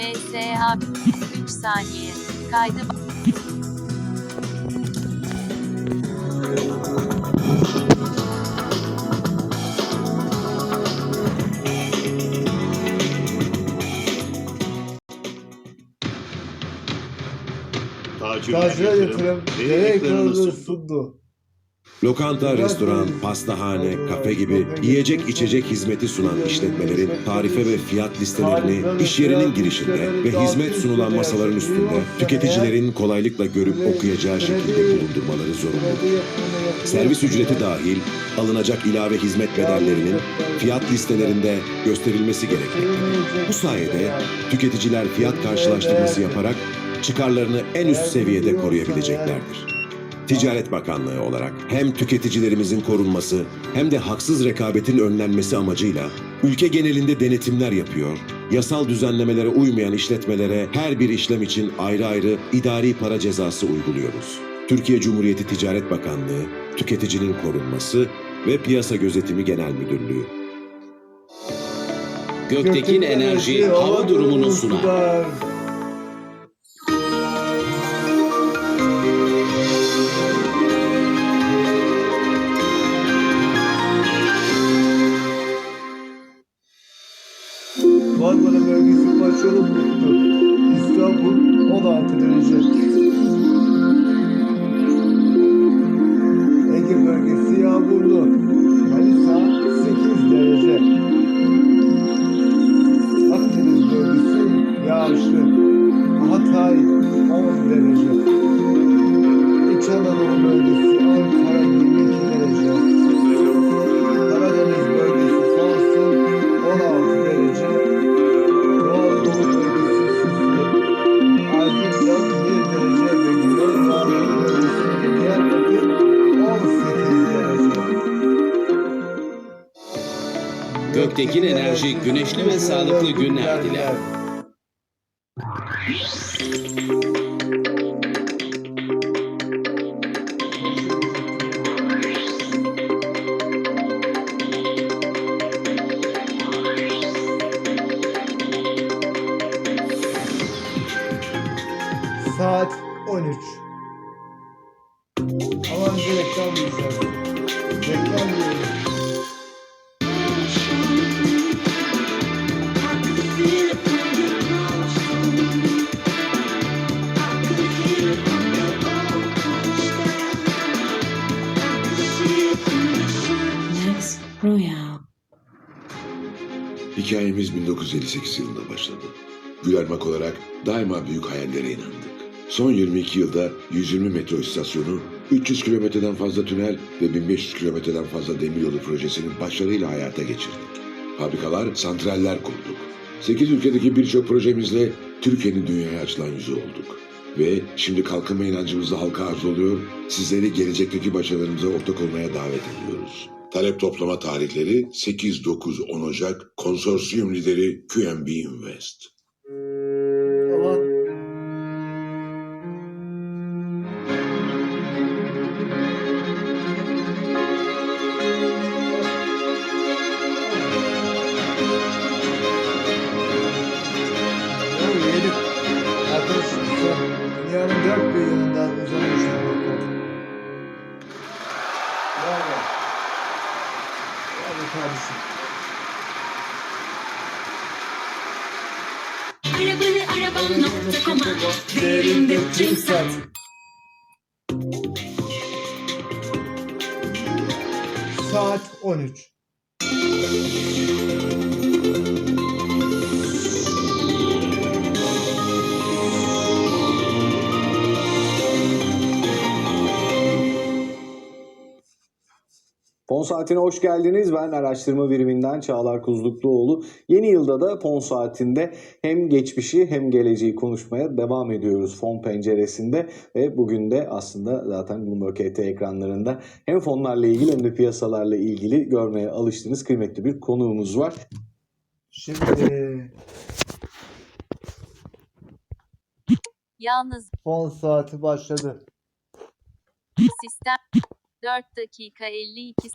MSA 3 saniye. Kaydı Tacirler Tacira yatırım Nereye ekranı sundu? Lokanta, restoran, pastahane, kafe gibi yiyecek içecek hizmeti sunan işletmelerin tarife ve fiyat listelerini iş yerinin girişinde ve hizmet sunulan masaların üstünde tüketicilerin kolaylıkla görüp okuyacağı şekilde bulundurmaları zorunludur. Servis ücreti dahil alınacak ilave hizmet bedellerinin fiyat listelerinde gösterilmesi gerekmektedir. Bu sayede tüketiciler fiyat karşılaştırması yaparak çıkarlarını en üst seviyede koruyabileceklerdir. Ticaret Bakanlığı olarak hem tüketicilerimizin korunması hem de haksız rekabetin önlenmesi amacıyla ülke genelinde denetimler yapıyor, yasal düzenlemelere uymayan işletmelere her bir işlem için ayrı ayrı idari para cezası uyguluyoruz. Türkiye Cumhuriyeti Ticaret Bakanlığı, Tüketicinin Korunması ve Piyasa Gözetimi Genel Müdürlüğü. Göktekin Enerji hava durumunu sunar. you. Göktekin Enerji güneşli ve sağlıklı günler diler. Saat 13. Aman bize reklam diyeceğiz. Reklam diyoruz. Royal. Hikayemiz 1958 yılında başladı. Gülermak olarak daima büyük hayallere inandık. Son 22 yılda 120 metro istasyonu, 300 kilometreden fazla tünel ve 1500 kilometreden fazla demiryolu projesini başarıyla hayata geçirdik. Fabrikalar, santraller kurduk. 8 ülkedeki birçok projemizle Türkiye'nin dünyaya açılan yüzü olduk. Ve şimdi kalkınma inancımızı halka arz oluyor, sizleri gelecekteki başarılarımıza ortak olmaya davet ediyoruz. Talep toplama tarihleri 8-9-10 Ocak konsorsiyum lideri QNB Invest. Bravo kardeşim. Arabalı arabam.com'a değerinde tüm sat. Saat 13. Fon Saati'ne hoş geldiniz. Ben araştırma biriminden Çağlar Kuzlukluoğlu. Yeni yılda da Fon Saati'nde hem geçmişi hem geleceği konuşmaya devam ediyoruz fon penceresinde. Ve bugün de aslında zaten Bloomberg KT ekranlarında hem fonlarla ilgili hem de piyasalarla ilgili görmeye alıştığınız kıymetli bir konuğumuz var. Şimdi yalnız fon saati başladı. sistem 4 dakika 52